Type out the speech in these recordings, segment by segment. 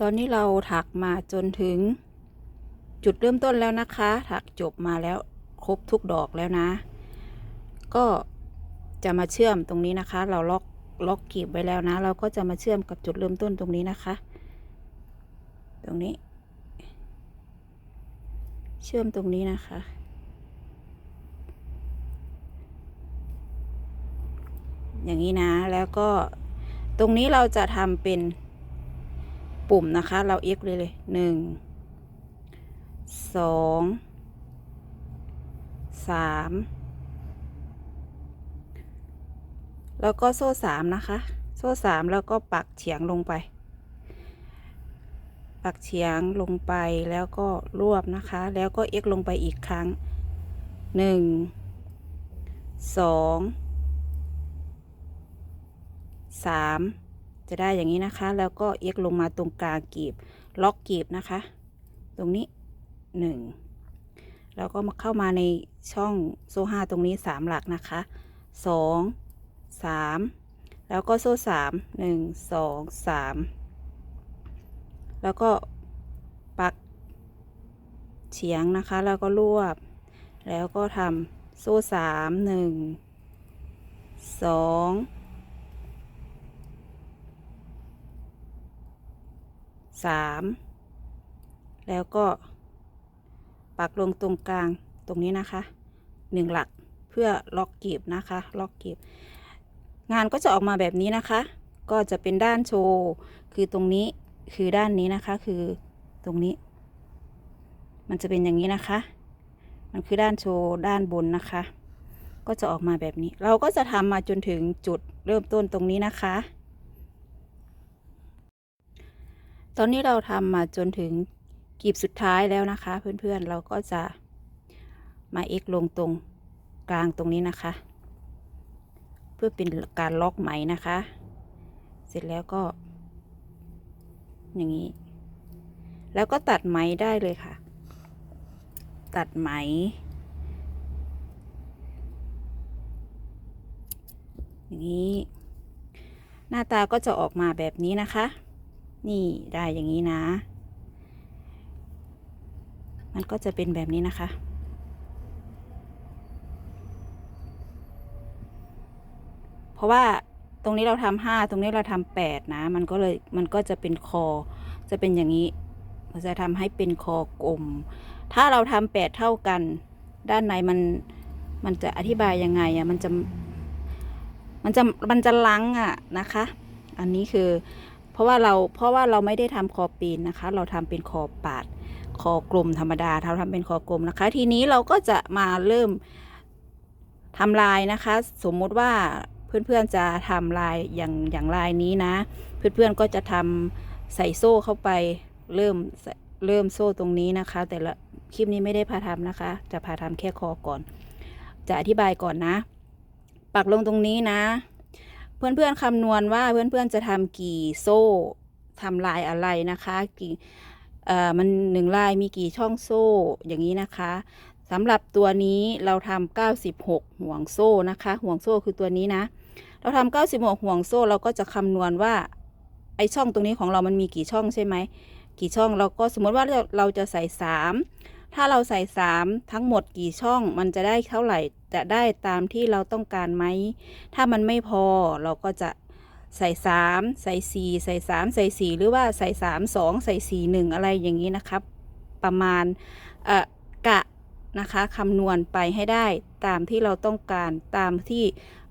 ตอนนี้เราถักมาจนถึงจุดเริ่มต้นแล้วนะคะ ถักจบมาแล้วครบทุกดอกแล้วนะ ก็จะมาเชื่อมตรงนี้นะคะ เราล็อกล็อกกีบไว้แล้วนะ เราก็จะมาเชื่อมกับจุดเริ่มต้นตรงนี้นะคะ ตรงนี้ เชื่อมตรงนี้นะคะ อย่างนี้นะแล้วก็ตรงนี้เราจะทำเป็น ปุ่มนะคะ เราเอ็กเลยเลยหนึ่งสองสามแล้วก็โซ่สามนะคะ โซ่สามแล้วก็ปักเฉียงลงไป ปักเฉียงลงไปแล้วก็รวบนะคะ แล้วก็เอ็กลงไปอีกครั้งหนึ่งสองสาม จะได้อย่างนี้นะคะ แล้วก็เอ็กลงมาตรงกลางกีบ ล็อกกีบนะคะ ตรงนี้หนึ่งแล้วก็มาเข้ามาในช่องโซ่ห้าตรงนี้สามหลักนะคะสองสามแล้วก็โซ่สามหนึ่งสองสามแล้วก็ปักเฉียงนะคะ แล้วก็รวบ แล้วก็ทำโซ่สามหนึ่งสอง สามแล้วก็ ปักลงตรงกลางตรงนี้นะคะหนึ่งหลักเพื่อล็อกเกีบนะคะล็อกเกีบงานก็จะออกมาแบบนี้นะคะ ก็จะเป็นด้านโชว์คือตรงนี้คือด้านนี้นะคะคือตรงนี้ มันจะเป็นอย่างนี้นะคะ มันคือด้านโชว์ด้านบนนะคะ ก็จะออกมาแบบนี้ เราก็จะทำมาจนถึงจุดเริ่มต้นตรงนี้นะคะ ตอนนี้เราทำมาจนถึงกีบสุดท้ายแล้วนะคะ เพื่อนๆเราก็จะมาเอ็กลงตรงกลางตรงนี้นะคะ เพื่อเป็นการล็อกไหมนะคะ เสร็จแล้วก็ อย่างนี้ แล้วก็ตัดไหมได้เลยค่ะ ตัดไหม อย่างนี้ หน้าตาก็จะออกมาแบบนี้นะคะ นี่ได้อย่างนี้นะ มันก็จะเป็นแบบนี้นะคะ เพราะว่าตรงนี้เราทำห้าตรงนี้เราทำแปดนะ มันก็เลยมันก็จะเป็นคอ จะเป็นอย่างนี้มันจะทำให้เป็นคอกลม ถ้าเราทำแปดเท่ากัน ด้านในมันมันจะอธิบายยังไงอะ่ะมันจะมันจะมันจะลังอะ่ะนะคะ อันนี้คือ เพราะว่าเราเพราะว่าเราไม่ได้ทำคอปีนนะคะ เราทำเป็นคอปาด คอกลมธรรมดาเราทำเป็นคอกลมนะคะ ทีนี้เราก็จะมาเริ่มทำลายนะคะ สมมุติว่าเพื่อนๆจะทำลายอย่างอย่างลายนี้นะ เพื่อนๆก็จะทำใส่โซ่เข้าไปเริ่มเริ่มโซ่ตรงนี้นะคะ แต่ละคลิปนี้ไม่ได้พาทำนะคะ จะพาทำแค่คอก่อน จะอธิบายก่อนนะ ปักลงตรงนี้นะ เพื่อนๆคำนวณว่าเพื่อนๆจะทำกี่โซ่ทำลายอะไรนะคะกี่เอ่อมันหนึ่งลายมีกี่ช่องโซ่อย่างนี้นะคะสำหรับตัวนี้เราทำ96 ห่วงโซ่นะคะ ห่วงโซ่คือตัวนี้นะ เราทำ96 ห่วงโซ่เราก็จะคำนวณว่าไอช่องตรงนี้ของเรามันมีกี่ช่องใช่ไหมกี่ช่องเราก็สมมติว่าเราจะใส่ 3 ถ้าเราใส่ 3 ทั้งหมดกี่ช่องมันจะได้เท่าไหร่ จะได้ตามที่เราต้องการไหม ถ้ามันไม่พอเราก็จะใส่สามใส่สี่ใส่สามใส่สี่หรือว่าใส่สามสองใส่สี่หนึ่งอะไรอย่างนี้นะครับ ประมาณเอ่อกะนะคะคำนวณไปให้ได้ตามที่เราต้องการตามที่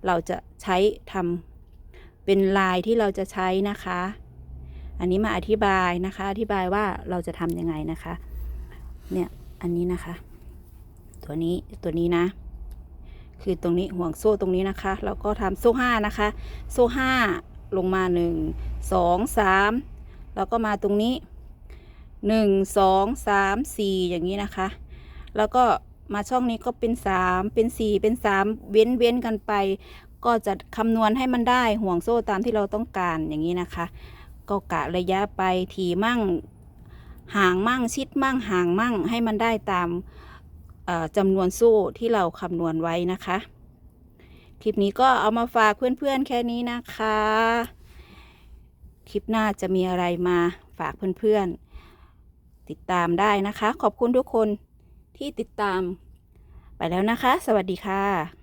เราจะใช้ทำเป็นลายที่เราจะใช้นะคะ อันนี้มาอธิบายนะคะ อธิบายว่าเราจะทำยังไงนะคะ เนี่ย อันนี้นะคะ ตัวนี้ตัวนี้นะ คือตรงนี้ห่วงโซ่ตรงนี้นะคะ แล้วก็ทำโซ่ห้านะคะ โซ่ห้าลงมาหนึ่งสองสามแล้วก็มาตรงนี้หนึ่งสองสามสี่อย่างนี้นะคะ แล้วก็มาช่องนี้ก็เป็นสามเป็นสี่เป็นสามเว้นเว้นกันไป ก็จะคำนวณให้มันได้ห่วงโซ่ตามที่เราต้องการอย่างนี้นะคะ ก็กะระยะไปทีมั่ง ห่างมั่งชิดมั่งห่างมั่งให้มันได้ตามจำนวนโซ่ที่เราคำนวณไว้นะคะ คลิปนี้ก็เอามาฝากเพื่อนๆแค่นี้นะคะ คลิปหน้าจะมีอะไรมาฝากเพื่อนๆ ติดตามได้นะคะ ขอบคุณทุกคนที่ติดตามไปแล้วนะคะ สวัสดีค่ะ